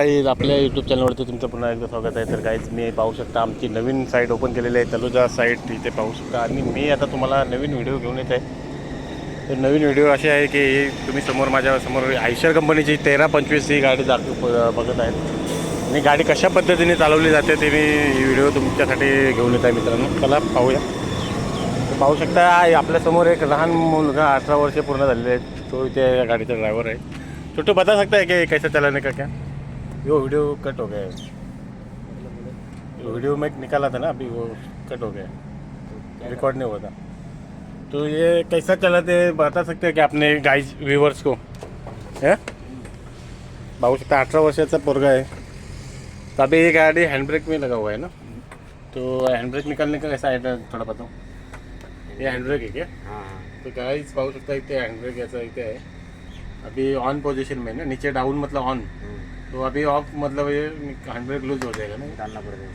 काही आपल्या यूट्यूब चॅनलवरती तुमचं पुन्हा एकदा स्वागत आहे. तर काहीच मी पाहू शकता आमची नवीन साईट ओपन केलेली आहे तलुजा साईट इथे पाहू शकता. आणि मी आता तुम्हाला नवीन व्हिडिओ घेऊन येत आहे तर नवीन व्हिडिओ असे आहे की तुम्ही समोर माझ्यासमोर आयशर कंपनीची तेरा पंचवीस ही गाडी जात ब- बघत आहेत. आणि गाडी कशा पद्धतीने चालवली जाते ते मी ही व्हिडिओ तुमच्यासाठी घेऊन येत आहे मित्रांनो. चला पाहूया. पाहू शकता आपल्यासमोर एक लहान मुलगा अठरा वर्षे पूर्ण झालेले आहे. तो इथे या गाडीचा ड्रायव्हर आहे. तो बता सकता है कि कैसे चलाने का क्या? वो वीडियो कट हो गया है। वीडियो में निकाला था ना अभी वो कट हो गया रिकॉर्ड नहीं हुआ था। तो ये कैसा चलाते हैं बता सकते हैं कि आपने गाइस व्यूवर्स को? है? पाहू शकता अठरा वर्षाचा पोरगा है। तो अभी ये गाड़ी हैंड ब्रेक में लगा हुआ है ना? तो हैंड ब्रेक निकालने का कैसा है थोड़ा बताओ। ये हैंड ब्रेक है क्या? हाँ तो गाइस पाहू शकता इथे हैंड ब्रेक याचा इथे आहे अभी ऑन पोजीशन में है ना नीचे डाउन मतलब ऑन तो अभी ऑफ मतलब ये हैंड ब्रेक लूज हो जाएगा ना? डालना पड़ेगा.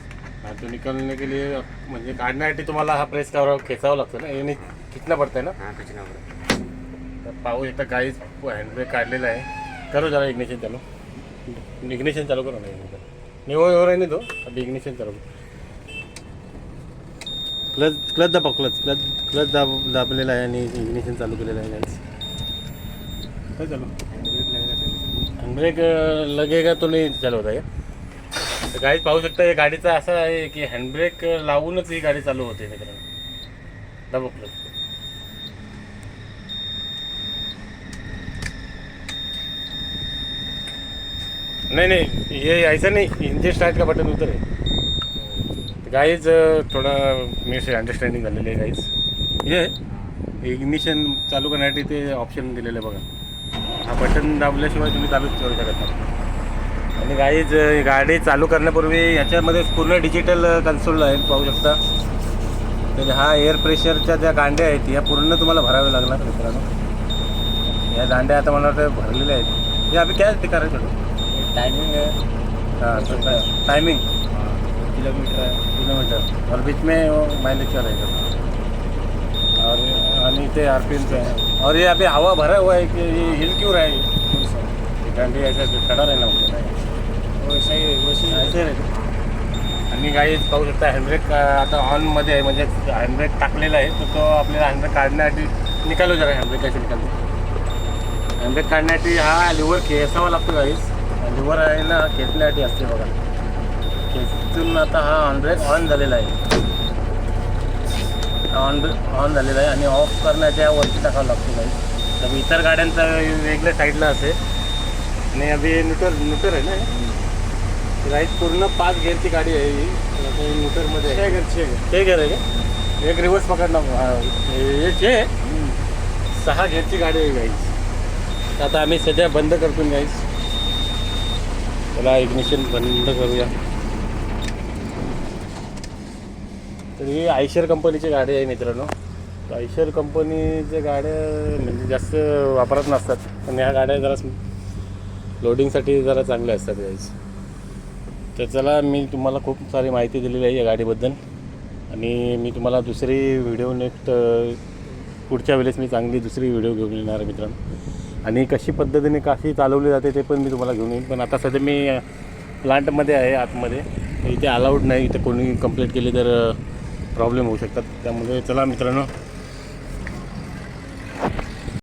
हाँ तो निकलने के लिए म्हणजे काढण्यासाठी तुम्हाला हा प्रेस करावा खेचावा लागतो ना? याने खिचणं पडतंय ना? हाँ खींचना पड़ेगा तर पाहू एकदा गाईज हँड ब्रेक काढलेला आहे. करो जरा इग्निशन चालू. इग्निशन चालू करो ना वो हो रहा नहीं तो. अभी इग्निशन चालू क्लच क्लच दाबा क्लच क्लच क्लच दाब दाबलेला आहे आणि इग्निशन चालू केलेलं आहे काय चालू हैंड ब्रेक लगेगा तो हँडब्रेक लगेगा तो नाही चालवत आहे तर गाडीत पाहू शकता या गाडीचा असं आहे की हँडब्रेक लावूनच ही गाडी चालू होते मित्रांनो. दाबा क्लच नहीं नहीं ये ऐसा नहीं. इंजन स्टार्ट का बटन उधर है गाईज थोडा मी अंडरस्टँडिंग झालेली आहे गाईज ये इग्निशन चालू करण्यासाठी ते ऑप्शन दिलेलं आहे बघा. हा बटन दाबल्याशिवाय तुम्ही चालूच करू शकत नाही. आणि गाईज गाडी चालू करण्यापूर्वी याच्यामध्ये पूर्ण डिजिटल कन्सोल आहे पाहू शकता. तर हा एअर प्रेशरच्या ज्या गांड्या आहेत या पूर्ण तुम्हाला भराव्या लागणार मित्रांनो. या दांड्या आता मला वाटतं भरलेल्या आहेत. हे अभि काय ते करायचं टाइमिंग है हां टायमिंग किलोमीटर किलोमीटर और बीच में वो माइलेज का रहेगा और आणि ते आर पी एमचं आहे. और ये अभी हवा भरा हुआ है कि ये हिल क्यों रहा है? ये गांडी ऐसा खड़ा रहना होता वैसा ही वैसे आणि काही पाहू शकता हँडब्रेक आता ऑनमध्ये आहे म्हणजे हँडब्रेक टाकलेला आहे तर तो आपल्याला हँडब्रेक काढण्यासाठी निकालो जरा हँडब्रेक कसे निकालतो. हँडब्रेक काढण्यासाठी हा लिव्हर खेचावा लागतो गाईस लिव्हर आहे ना खेचण्यासाठी असते बघा. खेचून आता हा हँडब्रेक ऑन झालेला आहे. ऑन ऑन झालेला आहे आणि ऑफ करण्याच्या वरती टाकावं लागतो गाईस तर इतर गाड्यांचा वेगळ्या साईडला असेल आणि अभि न्यूटर न्यूटर आहे ना? राईट पूर्ण पाच गेअरची गाडी आहे ही. ही न्यूटरमध्ये आहे. छे गेअर आहे का? एक रिवर्स पकडणार हा, हे छे. सहा गेअरची गाडी आहे गाईस आता आम्ही सध्या बंद करतो गाईस त्याला इग्निशन बंद करूया. तर ही आयशर कंपनीची गाडी आहे मित्रांनो. तर आयशर कंपनीच्या गाड्या म्हणजे जास्त वापरत नसतात. पण ह्या गाड्या जरा लोडिंगसाठी जरा चांगल्या असतात गाईस तर चला मी तुम्हाला खूप सारी माहिती दिलेली आहे या गाडीबद्दल. आणि मी तुम्हाला दुसरी व्हिडिओ नेक्स्ट पुढच्या वेळेस मी चांगली दुसरी व्हिडिओ घेऊन येणार आहे मित्रांनो. आणि कशी पद्धतीने कशी चालवली जाते ते पण मी तुम्हाला घेऊन येईन. पण आता सध्या मी प्लांटमध्ये आहे आतमध्ये. इथे अलाउड नाही. इथे कोणी कंप्लेंट केली तर प्रॉब्लेम होऊ शकतात. त्यामुळे चला मित्रांनो